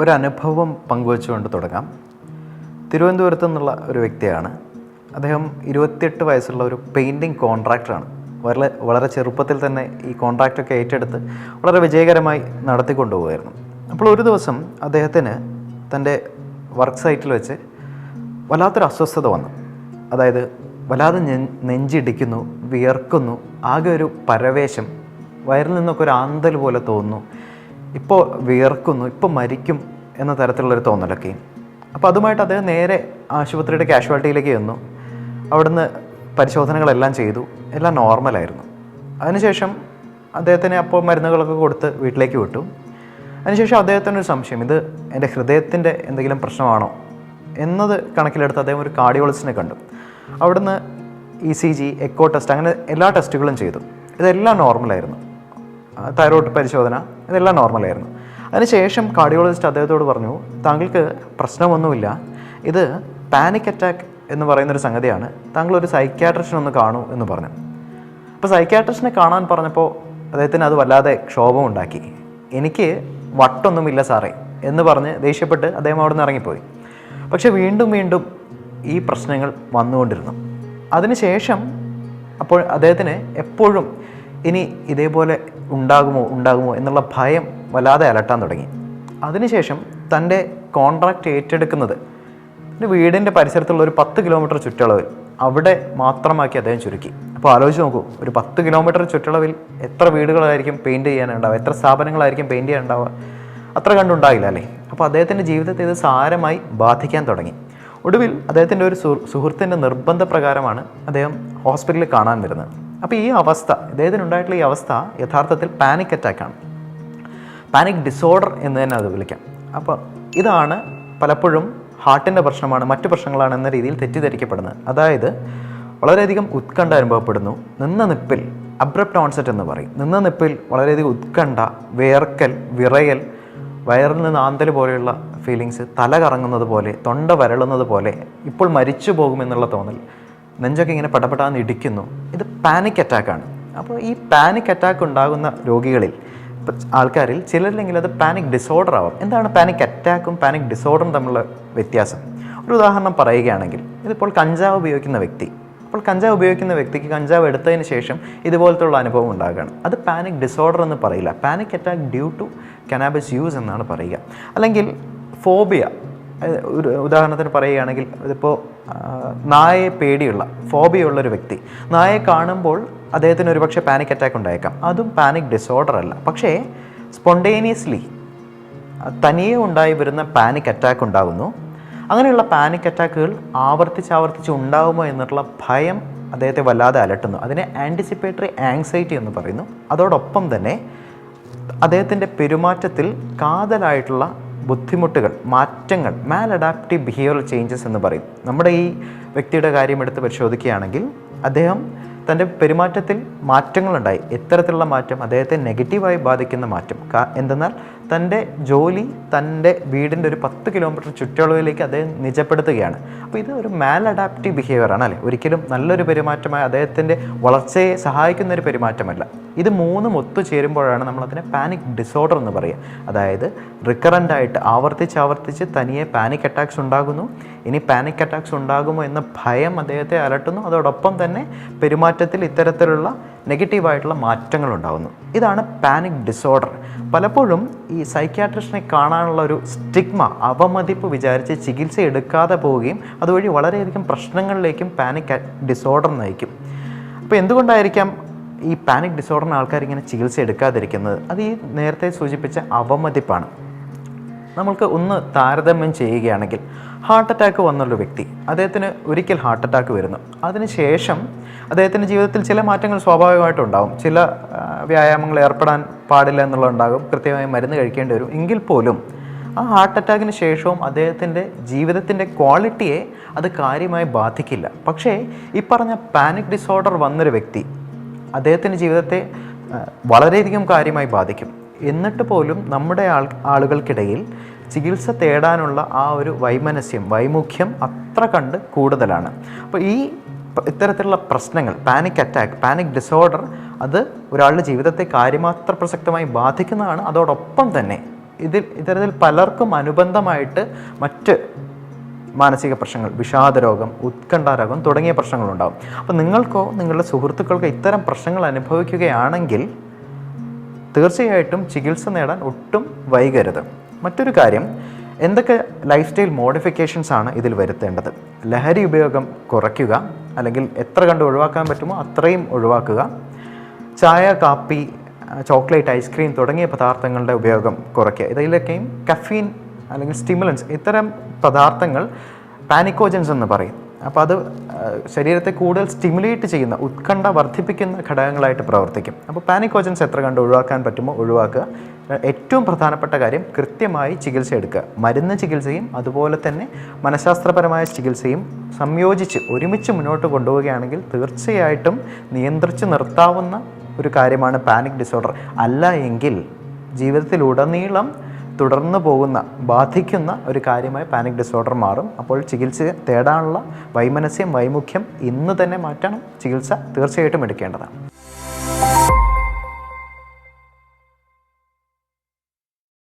ഒരു പങ്കുവെച്ചുകൊണ്ട് തുടങ്ങാം. തിരുവനന്തപുരത്ത് നിന്നുള്ള ഒരു വ്യക്തിയാണ്. അദ്ദേഹം ഇരുപത്തിയെട്ട് വയസ്സുള്ള ഒരു പെയിന്റിങ് കോൺട്രാക്ടറാണ് വളരെ വളരെ ചെറുപ്പത്തിൽ തന്നെ ഈ കോൺട്രാക്റ്റൊക്കെ ഏറ്റെടുത്ത് വളരെ വിജയകരമായി നടത്തിക്കൊണ്ടുപോകുമായിരുന്നു. അപ്പോൾ ഒരു ദിവസം അദ്ദേഹത്തിന് തന്റെ വർക്ക് സൈറ്റിൽ വെച്ച് വല്ലാത്തൊരു അസ്വസ്ഥത വന്നു. അതായത് വല്ലാതെ നെഞ്ചിടിക്കുന്നു വിയർക്കുന്നു ആകെ ഒരു പരവേശം വയറിൽ നിന്നൊക്കെ ഒരു ആന്തൽ പോലെ തോന്നുന്നു. ഇപ്പോൾ വിയർക്കുന്നു ഇപ്പോൾ മരിക്കും എന്ന തരത്തിലുള്ളൊരു തോന്നലൊക്കെ. അപ്പോൾ അതുമായിട്ട് അദ്ദേഹം നേരെ ആശുപത്രിയുടെ കാഷ്വാലിറ്റിയിലേക്ക് ചെന്നു. അവിടുന്ന് പരിശോധനകളെല്ലാം ചെയ്തു. എല്ലാം നോർമലായിരുന്നു. അതിനുശേഷം അദ്ദേഹത്തിന് അപ്പോൾ മരുന്നുകളൊക്കെ കൊടുത്ത് വീട്ടിലേക്ക് വിട്ടു. അതിനുശേഷം അദ്ദേഹത്തിനൊരു സംശയം ഇത് എന്റെ ഹൃദയത്തിന്റെ എന്തെങ്കിലും പ്രശ്നമാണോ? എന്നത് കണക്കിലെടുത്ത് അദ്ദേഹം ഒരു കാർഡിയോളജിസ്റ്റിനെ കണ്ടു. അവിടുന്ന് E C G echo test അങ്ങനെ എല്ലാ ടെസ്റ്റുകളും ചെയ്തു. ഇതെല്ലാം നോർമലായിരുന്നു. തൈറോയ്ഡ് പരിശോധന ഇതെല്ലാം നോർമലായിരുന്നു അതിനുശേഷം കാർഡിയോളജിസ്റ്റ് അദ്ദേഹത്തോട് പറഞ്ഞു താങ്കൾക്ക് പ്രശ്നമൊന്നുമില്ല. ഇത് പാനിക് അറ്റാക്ക് എന്ന് പറയുന്നൊരു സംഗതിയാണ്. താങ്കൾ ഒരു സൈക്യാട്രിസ്റ്റിനെ ഒന്ന് കാണൂ എന്ന് പറഞ്ഞു. അപ്പോൾ സൈക്യാട്രിസ്റ്റിനെ കാണാൻ പറഞ്ഞപ്പോൾ അദ്ദേഹത്തിന് അത് വല്ലാതെ ക്ഷോഭം ഉണ്ടാക്കി. എനിക്ക് വട്ടൊന്നുമില്ല സാറേ എന്ന് പറഞ്ഞ് ദേഷ്യപ്പെട്ട് അദ്ദേഹം അവിടെ നിന്ന് ഇറങ്ങിപ്പോയി. പക്ഷെ വീണ്ടും വീണ്ടും ഈ പ്രശ്നങ്ങൾ വന്നുകൊണ്ടിരുന്നു. അതിനുശേഷം അപ്പോൾ അദ്ദേഹത്തിന് എപ്പോഴും ഇനി ഇതേപോലെ ഉണ്ടാകുമോ ഉണ്ടാകുമോ എന്നുള്ള ഭയം വല്ലാതെ അലട്ടാൻ തുടങ്ങി. അതിനുശേഷം തന്റെ കോൺട്രാക്റ്റ് ഏറ്റെടുക്കുന്നത് എന്റെ വീടിന്റെ പരിസരത്തുള്ള ഒരു പത്ത് കിലോമീറ്റർ ചുറ്റളവിൽ. അവിടെ മാത്രമാക്കി അദ്ദേഹം ചുരുക്കി. അപ്പോൾ ആലോചിച്ച് നോക്കൂ ഒരു പത്ത് കിലോമീറ്റർ ചുറ്റളവിൽ എത്ര വീടുകളായിരിക്കും പെയിന്റ് ചെയ്യാനുണ്ടാവുക എത്ര സ്ഥാപനങ്ങളായിരിക്കും പെയിന്റ് ചെയ്യാനുണ്ടാവുക അത്ര കണ്ടുണ്ടാകില്ല അല്ലേ? അപ്പോൾ അദ്ദേഹത്തിന്റെ ജീവിതത്തെ ഇത് സാരമായി ബാധിക്കാൻ തുടങ്ങി. ഒടുവിൽ അദ്ദേഹത്തിന്റെ ഒരു സുഹൃ- സുഹൃത്തിന്റെ നിർബന്ധ പ്രകാരമാണ് അദ്ദേഹം ഹോസ്പിറ്റലിൽ കാണാൻ വരുന്നത്. അപ്പോൾ ഈ അവസ്ഥ ഇദ്ദേഹത്തിനുണ്ടായിട്ടുള്ള ഈ അവസ്ഥ യഥാർത്ഥത്തിൽ പാനിക് അറ്റാക്കാണ് പാനിക് ഡിസോർഡർ എന്ന് തന്നെ അത് വിളിക്കാം. അപ്പോൾ ഇതാണ് പലപ്പോഴും ഹാർട്ടിന്റെ പ്രശ്നമാണ് മറ്റു പ്രശ്നങ്ങളാണ് എന്ന രീതിയിൽ തെറ്റിദ്ധരിക്കപ്പെടുന്നത്. അതായത് വളരെയധികം ഉത്കണ്ഠ അനുഭവപ്പെടുന്നു. നിന്ന നിപ്പിൽ അബ്രപ്റ്റ് ഓൺസെറ്റ് എന്ന് പറയും. നിന്ന നിപ്പിൽ വളരെയധികം ഉത്കണ്ഠ വേർക്കൽ വിറയൽ വയറിൽ നിന്ന് ആന്തൽ പോലെയുള്ള ഫീലിങ്സ് തല കറങ്ങുന്നത് പോലെ തൊണ്ട വരളുന്നത് പോലെ ഇപ്പോൾ മരിച്ചു പോകുമെന്നുള്ള തോന്നൽ. നെഞ്ചൊക്കെ ഇങ്ങനെ പടപെടാന്ന് ഇടിക്കുന്നു. ഇത് പാനിക് അറ്റാക്കാണ് അപ്പോൾ ഈ പാനിക് അറ്റാക്ക് ഉണ്ടാകുന്ന രോഗികളിൽ ആൾക്കാരിൽ ചിലരിലെങ്കിൽ അത് പാനിക് ഡിസോർഡർ ആവാം. എന്താണ് പാനിക് അറ്റാക്കും പാനിക് ഡിസോർഡറും തമ്മിലുള്ള വ്യത്യാസം? ഒരു ഉദാഹരണം പറയുകയാണെങ്കിൽ ഇതിപ്പോൾ കഞ്ചാവ് ഉപയോഗിക്കുന്ന വ്യക്തി. അപ്പോൾ കഞ്ചാവ് ഉപയോഗിക്കുന്ന വ്യക്തിക്ക് കഞ്ചാവ് എടുത്തതിന് ശേഷം ഇതുപോലത്തുള്ള അനുഭവം ഉണ്ടാകുകയാണ്. അത് പാനിക് ഡിസോർഡർ എന്ന് പറയില്ല. Panic attack due to cannabis use എന്നാണ് പറയുക. അല്ലെങ്കിൽ ഫോബിയ ഒരു ഉദാഹരണത്തിന് പറയുകയാണെങ്കിൽ ഇതിപ്പോൾ നായയെ പേടിയുള്ള ഫോബിയുള്ള ഒരു വ്യക്തി. നായയെ കാണുമ്പോൾ അദ്ദേഹത്തിന് ഒരുപക്ഷെ പാനിക് അറ്റാക്ക് ഉണ്ടായേക്കാം. അതും പാനിക് ഡിസോർഡർ അല്ല. പക്ഷേ സ്പോണ്ടേനിയസ്ലി തനിയെ ഉണ്ടായി വരുന്ന പാനിക് അറ്റാക്ക് ഉണ്ടാകുന്നു. അങ്ങനെയുള്ള പാനിക് അറ്റാക്കുകൾ ആവർത്തിച്ച് ആവർത്തിച്ച് ഉണ്ടാകുമോ എന്നുള്ള ഭയം അദ്ദേഹത്തെ വല്ലാതെ അലട്ടുന്നു. അതിനെ ആന്റിസിപ്പേറ്ററി ആങ്സൈറ്റി എന്ന് പറയുന്നു. അതോടൊപ്പം തന്നെ അദ്ദേഹത്തിന്റെ പെരുമാറ്റത്തിൽ കാതലായിട്ടുള്ള ബുദ്ധിമുട്ടുകൾ മാറ്റങ്ങൾ മാൽ അഡാപ്റ്റീവ് ബിഹേവിയർ ചേഞ്ചസ് എന്ന് പറയും. നമ്മുടെ ഈ വ്യക്തിയുടെ കാര്യം എടുത്ത് പരിശോധിക്കുകയാണെങ്കിൽ അദ്ദേഹം തന്റെ പെരുമാറ്റത്തിൽ മാറ്റങ്ങളുണ്ടായി. ഇത്തരത്തിലുള്ള മാറ്റം അദ്ദേഹത്തെ നെഗറ്റീവായി ബാധിക്കുന്ന മാറ്റം. എന്തെന്നാൽ തന്റെ ജോലി തന്റെ വീടിന്റെ ഒരു പത്ത് കിലോമീറ്റർ ചുറ്റളവിലേക്ക് അദ്ദേഹം നിജപ്പെടുത്തുകയാണ്. അപ്പോൾ ഇത് ഒരു മാൽ അഡാപ്റ്റീവ് ബിഹേവിയർ ആണ് അല്ലേ? ഒരിക്കലും നല്ലൊരു പെരുമാറ്റമായി അദ്ദേഹത്തിന്റെ വളർച്ചയെ സഹായിക്കുന്ന ഒരു പെരുമാറ്റമല്ല. ഇത് മൂന്നും ഒത്തുചേരുമ്പോഴാണ് നമ്മളതിനെ പാനിക് ഡിസോർഡർ എന്ന് പറയുക. അതായത് റിക്കറന്റ് ആയിട്ട് ആവർത്തിച്ച് ആവർത്തിച്ച് തനിയെ പാനിക് അറ്റാക്സ് ഉണ്ടാകുന്നു. ഇനി പാനിക് അറ്റാക്സ് ഉണ്ടാകുമോ എന്ന ഭയം അദ്ദേഹത്തെ അലട്ടുന്നു. അതോടൊപ്പം തന്നെ പെരുമാറ്റത്തിൽ ഇത്തരത്തിലുള്ള നെഗറ്റീവായിട്ടുള്ള മാറ്റങ്ങൾ ഉണ്ടാകുന്നു ഇതാണ് പാനിക് ഡിസോർഡർ പലപ്പോഴും ഈ സൈക്യാട്രിസ്റ്റിനെ കാണാനുള്ള ഒരു സ്റ്റിഗ്മ അവമതിപ്പ് വിചാരിച്ച് ചികിത്സ എടുക്കാതെ പോവുകയും അതുവഴി വളരെയധികം പ്രശ്നങ്ങളിലേക്കും പാനിക് ഡിസോർഡർ നയിക്കും. അപ്പോൾ എന്തുകൊണ്ടായിരിക്കാം ഈ പാനിക് ഡിസോർഡറിന് ആൾക്കാർ ഇങ്ങനെ ചികിത്സ എടുക്കാതിരിക്കുന്നത്? അത് ഈ നേരത്തെ സൂചിപ്പിച്ച അവമതിപ്പാണ്. നമ്മൾക്ക് ഒന്ന് താരതമ്യം ചെയ്യുകയാണെങ്കിൽ ഹാർട്ട് അറ്റാക്ക് വന്നുള്ള വ്യക്തി അദ്ദേഹത്തിന് ഒരിക്കൽ ഹാർട്ട് അറ്റാക്ക് വരുന്നു. അതിനുശേഷം അദ്ദേഹത്തിന്റെ ജീവിതത്തിൽ ചില മാറ്റങ്ങൾ സ്വാഭാവികമായിട്ടും ഉണ്ടാകും ചില വ്യായാമങ്ങൾ ഏർപ്പെടാൻ പാടില്ല എന്നുള്ളതുണ്ടാകും. കൃത്യമായി മരുന്ന് കഴിക്കേണ്ടി വരും. എങ്കിൽ പോലും ആ ഹാർട്ട് അറ്റാക്കിന് ശേഷവും അദ്ദേഹത്തിന്റെ ജീവിതത്തിന്റെ ക്വാളിറ്റിയെ അത് കാര്യമായി ബാധിക്കില്ല. പക്ഷേ ഈ പറഞ്ഞ പാനിക് ഡിസോർഡർ വന്നൊരു വ്യക്തി അദ്ദേഹത്തിന്റെ ജീവിതത്തെ വളരെയധികം കാര്യമായി ബാധിക്കും. എന്നിട്ട് പോലും നമ്മുടെ ആൾ ആളുകൾക്കിടയിൽ ചികിത്സ തേടാനുള്ള ആ ഒരു വൈമനസ്യം വൈമുഖ്യം അത്ര കണ്ട് കൂടുതലാണ്. അപ്പോൾ ഈ ഇത്തരത്തിലുള്ള പ്രശ്നങ്ങൾ പാനിക് അറ്റാക്ക് പാനിക് ഡിസോർഡർ അത് ഒരാളുടെ ജീവിതത്തെ കാര്യമാത്ര പ്രസക്തമായി ബാധിക്കുന്നതാണ്. അതോടൊപ്പം തന്നെ ഇതിൽ ഇത്തരത്തിൽ പലർക്കും അനുബന്ധമായിട്ട് മറ്റ് മാനസിക പ്രശ്നങ്ങൾ വിഷാദരോഗം ഉത്കണ്ഠാരോഗം തുടങ്ങിയ പ്രശ്നങ്ങളുണ്ടാകും അപ്പോൾ നിങ്ങൾക്കോ നിങ്ങളുടെ സുഹൃത്തുക്കൾക്കോ ഇത്തരം പ്രശ്നങ്ങൾ അനുഭവിക്കുകയാണെങ്കിൽ തീർച്ചയായിട്ടും ചികിത്സ നേടാൻ ഒട്ടും വൈകരുത്. മറ്റൊരു കാര്യം എന്തൊക്കെ ലൈഫ് സ്റ്റൈൽ മോഡിഫിക്കേഷൻസ് ആണ് ഇതിൽ വരുത്തേണ്ടത്? ലഹരി ഉപയോഗം കുറയ്ക്കുക അല്ലെങ്കിൽ എത്ര കണ്ട് ഒഴിവാക്കാൻ പറ്റുമോ അത്രയും ഒഴിവാക്കുക. ചായ കാപ്പി ചോക്ലേറ്റ് ഐസ്ക്രീം തുടങ്ങിയ പദാർത്ഥങ്ങളുടെ ഉപയോഗം കുറയ്ക്കുക. ഇതിലൊക്കെയും കഫീൻ അല്ലെങ്കിൽ സ്റ്റിമുലൻസ് ഇത്തരം പദാർത്ഥങ്ങൾ പാനിക്കോജൻസ് എന്ന് പറയും. അപ്പോൾ അത് ശരീരത്തെ കൂടുതൽ സ്റ്റിമുലേറ്റ് ചെയ്യുന്ന ഉത്കണ്ഠ വർദ്ധിപ്പിക്കുന്ന ഘടകങ്ങളായിട്ട് പ്രവർത്തിക്കും. അപ്പോൾ പാനിക്കോജൻസ് എത്ര കണ്ട് ഒഴിവാക്കാൻ പറ്റുമോ? ഒഴിവാക്കുക. ഏറ്റവും പ്രധാനപ്പെട്ട കാര്യം കൃത്യമായി ചികിത്സ എടുക്കുക. മരുന്ന് ചികിത്സയും അതുപോലെ തന്നെ മനഃശാസ്ത്രപരമായ ചികിത്സയും സംയോജിച്ച് ഒരുമിച്ച് മുന്നോട്ട് കൊണ്ടുപോവുകയാണെങ്കിൽ തീർച്ചയായിട്ടും നിയന്ത്രിച്ച് നിർത്താവുന്ന ഒരു കാര്യമാണ് പാനിക് ഡിസോർഡർ അല്ല എങ്കിൽ ജീവിതത്തിലുടനീളം തുടർന്ന് പോകുന്ന ബാധിക്കുന്ന ഒരു കാര്യമായി പാനിക് ഡിസോർഡർ മാറും. അപ്പോൾ ചികിത്സ തേടാനുള്ള വൈമനസ്യം വൈമുഖ്യം ഇന്ന് തന്നെ മാറ്റണം. ചികിത്സ തീർച്ചയായിട്ടും എടുക്കേണ്ടതാണ്.